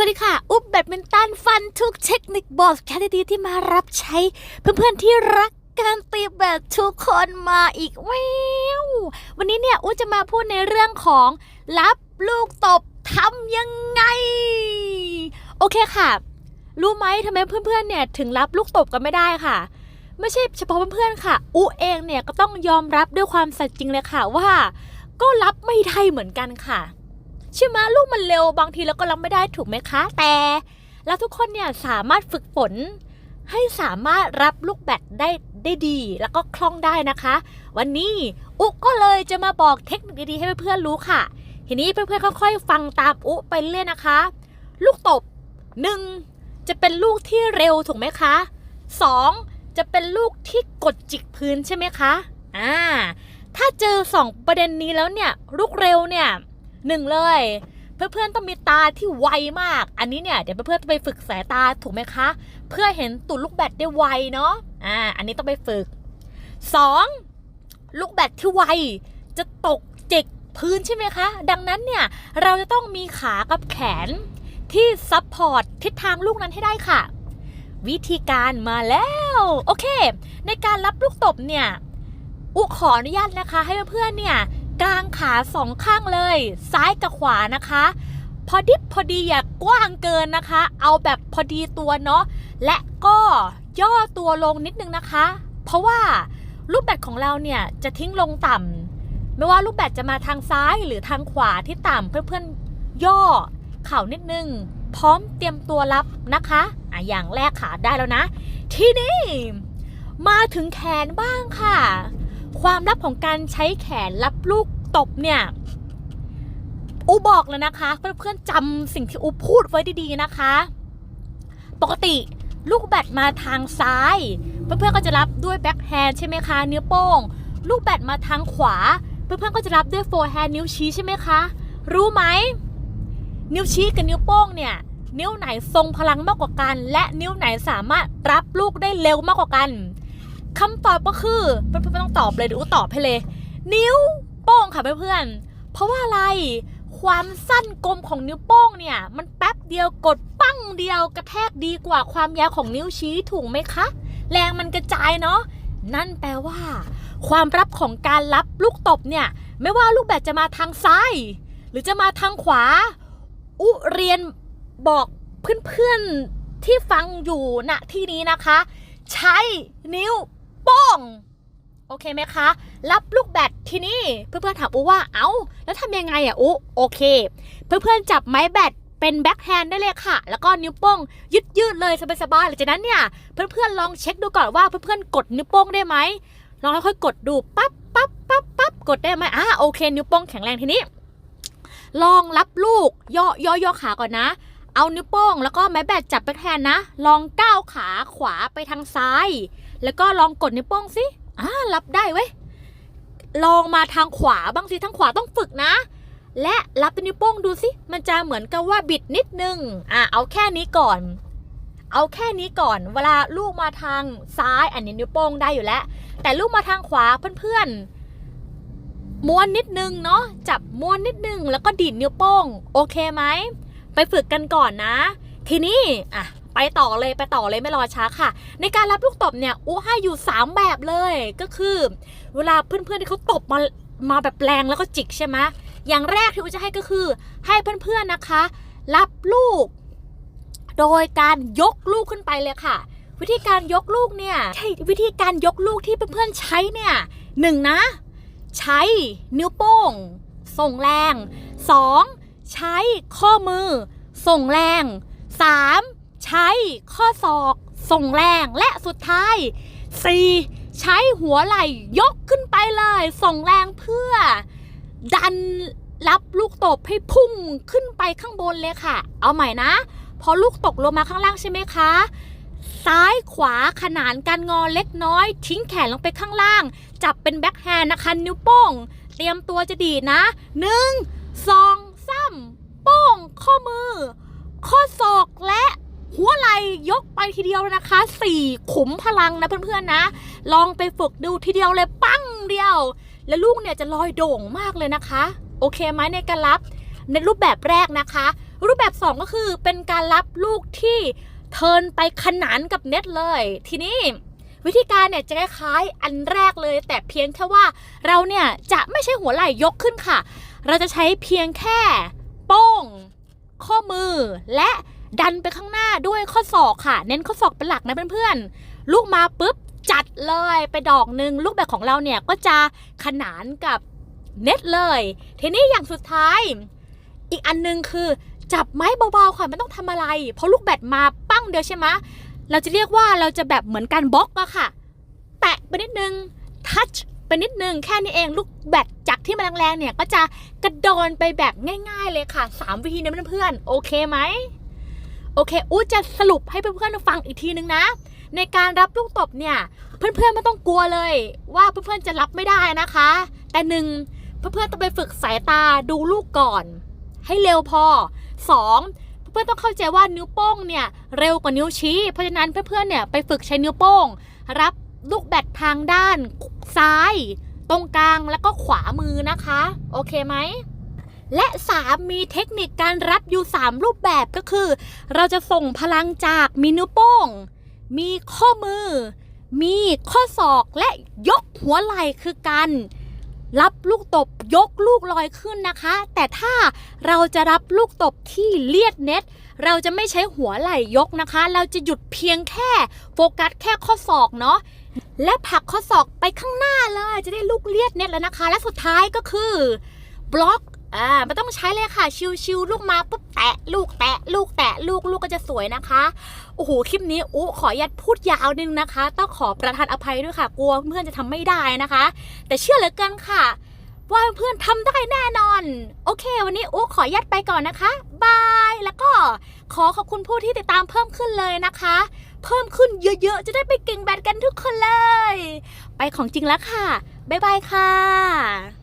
สวัสดีค่ะ อุ๊บแบดมินตันฟันทุกเทคนิคบอสแคดดีที่มารับใช้ เพื่อนๆที่รักการตีแบดทุกคนมาอีกแวววันนี้เนี่ยอุ๊บจะมาพูดในเรื่องของรับลูกตบทำยังไง โอเคค่ะ รู้ไหมทำไมเพื่อนๆเนี่ยถึงรับลูกตบกันไม่ได้ค่ะ ไม่ใช่เฉพาะเพื่อนๆค่ะ อุ๊เองเนี่ยก็ต้องยอมรับด้วยความสัตย์จริงเลยค่ะว่า ก็รับไม่ได้เหมือนกันค่ะ ใช่ไหมลูกมันเร็วบางทีเราก็รับไม่ได้ถูกไหมคะ แต่เราทุกคนเนี่ยสามารถฝึกฝนให้สามารถรับลูกแบตได้ได้ดี แล้วก็คล่องได้นะคะ วันนี้อุก็เลยจะมาบอกเทคนิคดีๆให้เพื่อนๆรู้ค่ะ ทีนี้เพื่อนๆค่อยๆ ฟังตามอุไปเรื่อยนะคะ ลูกตบ 1. จะเป็นลูกที่เร็วถูกไหมคะ 2. จะเป็นลูกที่กดจิกพื้นใช่ไหมคะอ่าถ้าเจอสองประเด็นนี้แล้วเนี่ยลูกเร็วเนี่ย หนึ่งเลย เพื่อนๆต้องมีตาที่ไวมาก อันนี้เนี่ยเดี๋ยวเพื่อนๆไปฝึกสายตาถูกไหมคะ เพื่อเห็นตุดลูกแบตได้ไวเนาะอ่าอันนี้ต้องไปฝึก 2. ลูกแบตที่ไวจะตกจิกพื้นใช่ไหมคะ ดังนั้นเนี่ยเราจะต้องมีขากับแขนที่ซับพอร์ตทิศทางลูกนั้นให้ได้ค่ะ วิธีการมาแล้ว โอเค ในการรับลูกตบเนี่ย อุขออนุญาตนะคะ ให้เพื่อนๆเนี่ย กลางขาสองข้างเลย ซ้ายกับขวานะคะ พอดิบพอดีอย่ากกว้างเกินนะคะ เอาแบบพอดีตัวเนาะและก็ย่อตัวลงนิดนึงนะคะ เพราะว่าลูกแบตของเราเนี่ยจะทิ้งลงต่ำไม่ว่าลูกแบตจะมาทางซ้ายหรือทางขวาที่ต่ำเพื่อนๆย่อเข่านิดนึง พร้อมเตรียมตัวรับนะคะอะอย่างแรกขาได้แล้วนะ ทีนี้มาถึงแขนบ้างค่ะ ความลับของการใช้แขนรับลูกตบเนี่ย อูบอกเลยนะคะ เพื่อนๆจำสิ่งที่อูพูดไว้ดีๆนะคะ ปกติลูกแบตมาทางซ้าย เพื่อนๆก็จะรับด้วยแบ็คแฮนด์ใช่ไหมคะนิ้วโป้ง ลูกแบตมาทางขวา เพื่อนๆก็จะรับด้วยโฟร์แฮนด์นิ้วชี้ใช่ไหมคะ รู้ไหม นิ้วชี้กับนิ้วโป้งเนี่ย นิ้วไหนทรงพลังมากกว่ากัน และนิ้วไหนสามารถรับลูกได้เร็วมากกว่ากัน คำตอบก็คือเพื่อนๆไม่ต้องตอบเลยเดี๋ยวอูตอบให้เลย นิ้วโป้งค่ะเพื่อนๆเพราะว่าอะไร ความสั้นกลมของนิ้วโป้งเนี่ย มันแป๊บเดียวกดปั้งเดียวกระแทกดีกว่าความยาวของนิ้วชี้ถูกไหมคะ แรงมันกระจายเนาะนั่นแปลว่า ความรับของการรับลูกตบเนี่ย ไม่ว่าลูกแบตจะมาทางซ้าย หรือจะมาทางขวา อุเรียนบอกเพื่อนๆที่ฟังอยู่ณที่นี้นะคะ ใช้นิ้ว โป้งโอเคไหมคะ รับลูกแบตที่นี้เพื่อนๆถามอูว่าเอา้า แล้วทำยังไงอะอูโอเค เพื่อนๆจับไม้แบตเป็นแบ็คแฮนด์ได้เลยค่ะ แล้วก็นิ้วโป้งยืดยืดๆเลยสบายๆหลังจากนั้นเนี่ย เพื่อนๆลองเช็คดูก่อนว่าเพื่อนๆกดนิ้วโป้งได้ไหมลองค่อยๆกดดูปั๊บปั๊บปั๊บปั๊บกดได้ไหมอ่าโอเค นิ้วโป้งแข็งแรงทีนี้ ลองรับลูกย่อย่อย่อขาก่อนนะ เอานิ้วโป้งแล้วก็ไม้แบตจับแบ็คแฮนด์นะ ลองก้าวขาขวาไปทางซ้าย แล้วก็ลองกดนิ้วโป้งสิอ่ารับได้เว้ย ลองมาทางขวาบ้างสิทางขวาต้องฝึกนะ และรับเป็นนิ้วโป้งดูสิ มันจะเหมือนกับว่าบิดนิดนึง อ่าเอาแค่นี้ก่อน เอาแค่นี้ก่อน เวลาลูกมาทางซ้ายอันนี้นิ้วโป้งได้อยู่แล้ว แต่ลูกมาทางขวาเพื่อนๆม้วนนิดนึงเนาะ จับม้วนนิดนึง แล้วก็ดีดนิ้วโป้ง โอเคไหม ไปฝึกกันก่อนนะ ทีนี้ อะไปต่อเลยไปต่อเลยไม่รอช้าค่ะ ในการรับลูกตบเนี่ยอู้ให้อยู่ 3 แบบเลยก็คือ เวลาเพื่อนๆที่เขาตบมามาแบบแรงแล้วก็จิกใช่ไหมอย่างแรกที่อู้จะให้ก็คือ ให้เพื่อนๆนะคะ รับลูก โดยการยกลูกขึ้นไปเลยค่ะ วิธีการยกลูกเนี่ยใช่วิธีการยกลูกที่เพื่อนๆใช้เนี่ยหนึ่งนะ ใช้นิ้วโป้ง ส่งแรง 2. ใช้ข้อมือ ส่งแรง 3. ใช้ข้อศอกส่งแรงและสุดท้าย 4. ใช้หัวไหล่ยกขึ้นไปเลยส่งแรงเพื่อ ดันรับลูกตบให้พุ่งขึ้นไปข้างบนเลยค่ะ เอาใหม่นะ พอลูกตกลงมาข้างล่างใช่ไหมคะ ซ้ายขวาขนานกันงอเล็กน้อย ทิ้งแขนลงไปข้างล่าง จับเป็นแบ็คแฮนด์นะคะนิ้วโป้ง เตรียมตัวจะดีนะหนึ่งสองสามโป้ง ข้อมือ ข้อศอกและหัวไหล่ ยกไปทีเดียวเลยนะคะสี่ขุมพลังนะเพื่อนๆนะ ลองไปฝึกดูทีเดียวเลยปั้งเดียว แล้วลูกเนี่ยจะลอยโด่งมากเลยนะคะ โอเคไหมในการรับในรูปแบบแรกนะคะ รูปแบบ 2 ก็คือเป็นการรับลูกที่เทินไปขนานกับเน็ตเลย ทีนี้วิธีการเนี่ยจะคล้ายอันแรกเลย แต่เพียงแค่ว่าเราเนี่ยจะไม่ใช่หัวไหล่ยกขึ้นค่ะ เราจะใช้เพียงแค่โป้ง ข้อมือและ ดันไปข้างหน้าด้วยข้อศอกค่ะ เน้นข้อศอกเป็นหลักนะเพื่อนๆ ลูกมาปุ๊บจัดเลยไปดอกหนึ่งลูกแบบของเราเนี่ยก็จะขนานกับเน็ตเลย ทีนี้อย่างสุดท้าย อีกอันหนึงคือจับไม้เบาๆค่ะไม่ต้องทำอะไร เพราะลูกแบตมาปั้งเดียวใช่ไหมเราจะเรียกว่าเราจะแบบเหมือนการบล็อกอะค่ะ แตะไปนิดนึงทัชไปนิดนึงแค่นี้เองลูกแบตจากที่มันแรงๆเนี่ยก็จะกระโดนไปแบบง่าย ๆ เลยค่ะ 3 วิธีนะเพื่อนๆโอเคไหม โอเคอู้จะสรุปให้เพื่อนๆฟังอีกทีนึงนะ ในการรับลูกตบเนี่ยเพื่อนๆไม่ต้องกลัวเลย ว่าเพื่อนๆจะรับไม่ได้นะคะ แต่หนึ่งเพื่อนๆต้องไปฝึกสายตาดูลูกก่อน ให้เร็วพอ 2. เพื่อนๆต้องเข้าใจว่านิ้วโป้งเนี่ยเร็วกว่านิ้วชี้ เพราะฉะนั้นเพื่อนๆเนี่ยไปฝึกใช้นิ้วโป้ง รับลูกแบตทางด้านซ้าย ตรงกลางแล้วก็ขวามือนะคะ โอเคไหม และ 3 มีเทคนิคการรับอยู่ 3 รูปแบบก็คือ เราจะส่งพลังจากมีนิ้วโป้ง มีข้อมือ มีข้อศอกและยกหัวไหล่คือการรับลูกตบยกลูกลอยขึ้นนะคะ แต่ถ้าเราจะรับลูกตบที่เลียดเน็ต เราจะไม่ใช้หัวไหล่ยกนะคะ เราจะหยุดเพียงแค่โฟกัสแค่ข้อศอกเนาะและผลักข้อศอกไปข้างหน้าเลยจะได้ลูกเลียดเน็ตแล้วนะคะ และสุดท้ายก็คือ บล็อก อ่าไม่ต้องใช้เลยค่ะ ชิวๆลูกมาปุ๊บแตะ ลูกแตะ ลูกแตะ ลูกลูกก็จะสวยนะคะโอ้โหคลิปนี้อุ๊ขออนุญาตพูดยาวนิดนึงนะคะ ต้องขอประทานอภัยด้วยค่ะ กลัวเพื่อนจะทำไม่ได้นะคะ แต่เชื่อเหลือเกินค่ะ ว่าเพื่อนทำได้แน่นอน โอเค วันนี้อุ๊ขออนุญาตไปก่อนนะคะบายแล้วก็ขอขอบคุณผู้ที่ติดตามเพิ่มขึ้นเลยนะคะ เพิ่มขึ้นเยอะๆ จะได้ไปเก่งแบดกันทุกคนเลย ไปของจริงแล้วค่ะบ๊ายบายค่ะ